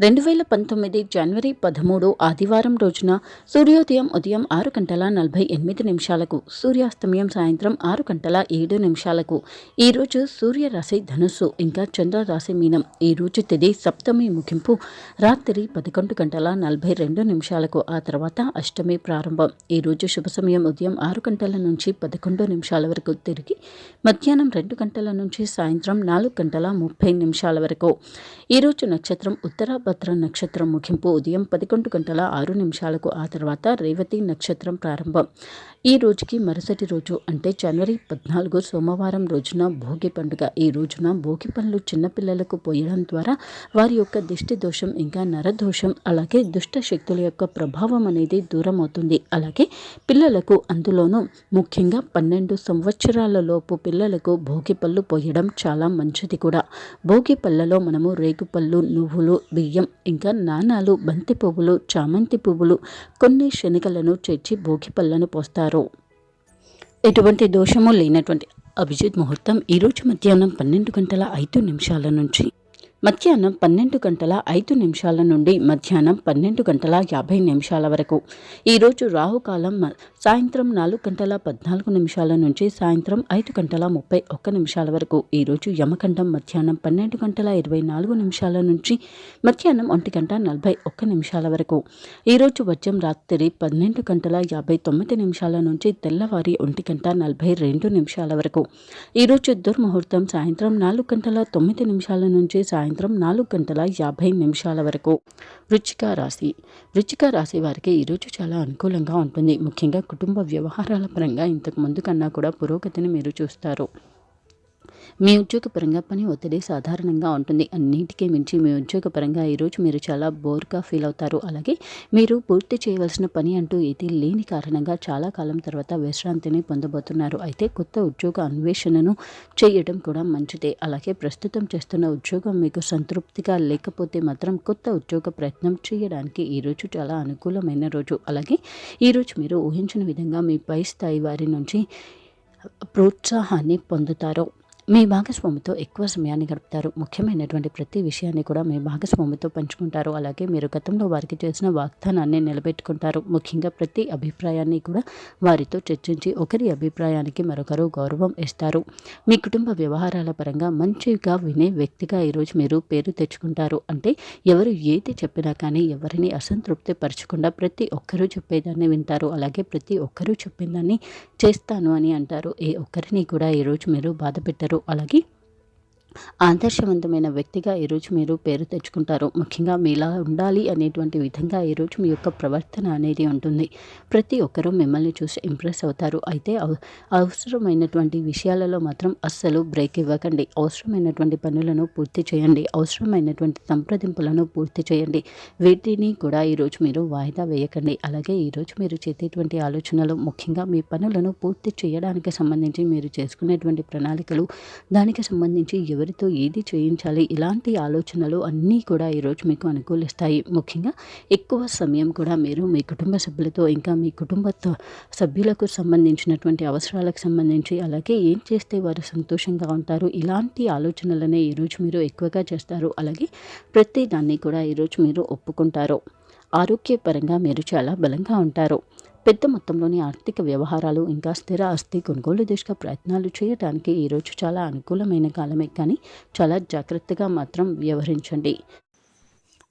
రెండు వేల పంతొమ్మిది జనవరి పదమూడు ఆదివారం రోజున సూర్యోదయం ఉదయం ఆరు గంటల నలభై ఎనిమిది నిమిషాలకు సూర్యాస్తమయం సాయంత్రం ఆరు గంటల ఏడు నిమిషాలకు. ఈరోజు సూర్యరాశి ధనుస్సు ఇంకా చంద్రరాశి మీనం. ఈరోజు తిది సప్తమి ముగింపు రాత్రి పదకొండు గంటల నలభై రెండు నిమిషాలకు ఆ తర్వాత అష్టమి ప్రారంభం. ఈరోజు శుభ సమయం ఉదయం ఆరు గంటల నుంచి పదకొండు నిమిషాల వరకు తిరిగి మధ్యాహ్నం రెండు గంటల నుంచి సాయంత్రం నాలుగు గంటల ముప్పై నిమిషాల వరకు. ఈరోజు నక్షత్రం ఉత్తరాభద్ర నక్షత్రం ముగింపు ఉదయం పదకొండు గంటల ఆరు నిమిషాలకు ఆ తర్వాత రేవతి నక్షత్రం ప్రారంభం. ఈ రోజుకి మరుసటి రోజు అంటే జనవరి పద్నాలుగు సోమవారం రోజున భోగి పండుగ. ఈ రోజున భోగి పనులు చిన్నపిల్లలకు పోయడం ద్వారా వారి యొక్క దిష్టి దోషం ఇంకా నరదోషం అలాగే దుష్ట శక్తుల యొక్క ప్రభావం అనేది దూరం అవుతుంది అలాగే పిల్లలకు అందులోనూ ముఖ్యంగా పన్నెండు సంవత్సరాల లోపు పిల్లలకు భోగి పళ్ళు పోయడం చాలా మంచిది కూడా. భోగి పళ్ళలో మనము రేగుపళ్ళు నువ్వులు బియ్యం ఇంకా నాణాలు బంతి పువ్వులు చామంతి పువ్వులు కొన్ని శనగలను చేర్చి భోగి పళ్ళను పోస్తారు. ఎటువంటి దోషము లేనటువంటి అభిజిత్ ముహూర్తం ఈరోజు మధ్యాహ్నం పన్నెండు గంటల ఐదు నిమిషాల నుంచి. మధ్యాహ్నం పన్నెండు గంటల ఐదు నిమిషాల నుండి మధ్యాహ్నం పన్నెండు గంటల యాభై నిమిషాల వరకు. ఈరోజు రాహుకాలం సాయంత్రం నాలుగు గంటల పద్నాలుగు నిమిషాల నుంచి సాయంత్రం ఐదు గంటల ముప్పై ఒక్క నిమిషాల వరకు. ఈరోజు యమఖండం మధ్యాహ్నం పన్నెండు గంటల ఇరవై నాలుగు నిమిషాల నుంచి మధ్యాహ్నం ఒంటి గంట నలభై ఒక్క నిమిషాల వరకు. ఈరోజు వజ్రం రాత్రి పన్నెండు గంటల యాభై తొమ్మిది నిమిషాల నుంచి తెల్లవారి ఒంటి గంట నలభై రెండు నిమిషాల వరకు. ఈరోజు దుర్ముహూర్తం సాయంత్రం నాలుగు గంటల తొమ్మిది నిమిషాల నుంచి సాయంత్రం సాయంత్రం నాలుగు గంటల యాభై నిమిషాల వరకు. వృచ్చిక రాశి. వృచ్చిక రాశి వారికి ఈరోజు చాలా అనుకూలంగా ఉంటుంది. ముఖ్యంగా కుటుంబ వ్యవహారాల పరంగా ఇంతకు ముందు కన్నా కూడా పురోగతిని మీరు చూస్తారు. మీ ఉద్యోగపరంగా పని ఒత్తిడి సాధారణంగా ఉంటుంది. అన్నింటికీ మించి మీ ఉద్యోగపరంగా ఈరోజు మీరు చాలా బోర్గా ఫీల్ అవుతారు. అలాగే మీరు పూర్తి చేయవలసిన పని అంటూ ఇది లేని కారణంగా చాలా కాలం తర్వాత విశ్రాంతిని పొందబోతున్నారు. అయితే కొత్త ఉద్యోగ అన్వేషణను చేయడం కూడా మంచిదే. అలాగే ప్రస్తుతం చేస్తున్న ఉద్యోగం మీకు సంతృప్తిగా లేకపోతే మాత్రం కొత్త ఉద్యోగ ప్రయత్నం చేయడానికి ఈరోజు చాలా అనుకూలమైన రోజు. అలాగే ఈరోజు మీరు ఊహించిన విధంగా మీ పై స్థాయి వారి నుంచి ప్రోత్సాహాన్ని పొందుతారు. మీ భాగస్వామితో ఎక్కువ సమయాన్ని గడుపుతారు. ముఖ్యమైనటువంటి ప్రతి విషయాన్ని కూడా మీ భాగస్వామితో పంచుకుంటారు. అలాగే మీరు గతంలో వారికి చేసిన వాగ్దానాన్ని నిలబెట్టుకుంటారు. ముఖ్యంగా ప్రతి అభిప్రాయాన్ని కూడా వారితో చర్చించి ఒకరి అభిప్రాయానికి మరొకరు గౌరవం ఇస్తారు. మీ కుటుంబ వ్యవహారాల పరంగా మంచిగా వినే వ్యక్తిగా ఈరోజు మీరు పేరు తెచ్చుకుంటారు. అంటే ఎవరు ఏది చెప్పినా కానీ ఎవరిని అసంతృప్తి పరచకుండా ప్రతి ఒక్కరూ చెప్పేదాన్ని వింటారు. అలాగే ప్రతి ఒక్కరూ చెప్పిందాన్ని చేస్తాను అని అంటారు. ఏ ఒక్కరిని కూడా ఈరోజు మీరు బాధ పెట్టరు. అలాగే ఆదర్శవంతమైన వ్యక్తిగా ఈరోజు మీరు పేరు తెచ్చుకుంటారు. ముఖ్యంగా మీలా ఉండాలి అనేటువంటి విధంగా ఈరోజు మీ యొక్క ప్రవర్తన అనేది ఉంటుంది. ప్రతి ఒక్కరూ మిమ్మల్ని చూసి ఇంప్రెస్ అవుతారు. అయితే అవసరమైనటువంటి విషయాలలో మాత్రం అస్సలు బ్రేక్ ఇవ్వకండి. అవసరమైనటువంటి పనులను పూర్తి చేయండి. అవసరమైనటువంటి సంప్రదింపులను పూర్తి చేయండి. వీటిని కూడా ఈరోజు మీరు వాయిదా వేయకండి. అలాగే ఈరోజు మీరు చేసేటువంటి ఆలోచనలు ముఖ్యంగా మీ పనులను పూర్తి చేయడానికి సంబంధించి మీరు చేసుకునేటువంటి ప్రణాళికలు దానికి సంబంధించి ఎవరితో ఏది చేయించాలి ఇలాంటి ఆలోచనలు అన్నీ కూడా ఈరోజు మీకు అనుకూలిస్తాయి. ముఖ్యంగా ఎక్కువ సమయం కూడా మీరు మీ కుటుంబ సభ్యులతో ఇంకా మీ కుటుంబ సభ్యులకు సంబంధించినటువంటి అవసరాలకు సంబంధించి అలాగే ఏం చేస్తే వారు సంతోషంగా ఉంటారు ఇలాంటి ఆలోచనలనే ఈరోజు మీరు ఎక్కువగా చేస్తారు. అలాగే ప్రతి దాన్ని కూడా ఈరోజు మీరు ఒప్పుకుంటారు. ఆరోగ్యపరంగా మీరు చాలా బలంగా ఉంటారు. పెద్ద మొత్తంలోని ఆర్థిక వ్యవహారాలు ఇంకా స్థిర ఆస్తి కొనుగోలు దిశగా ప్రయత్నాలు చేయడానికి ఈరోజు చాలా అనుకూలమైన కాలమే కానీ చాలా జాగ్రత్తగా మాత్రం వ్యవహరించండి.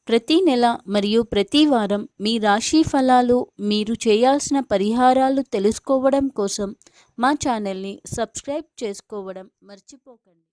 ప్రతి నెల మరియు ప్రతి వారం మీ రాశి ఫలాలు మీరు చేయాల్సిన పరిహారాలు తెలుసుకోవడం కోసం మా ఛానల్ని సబ్స్క్రైబ్ చేసుకోవడం మర్చిపోకండి.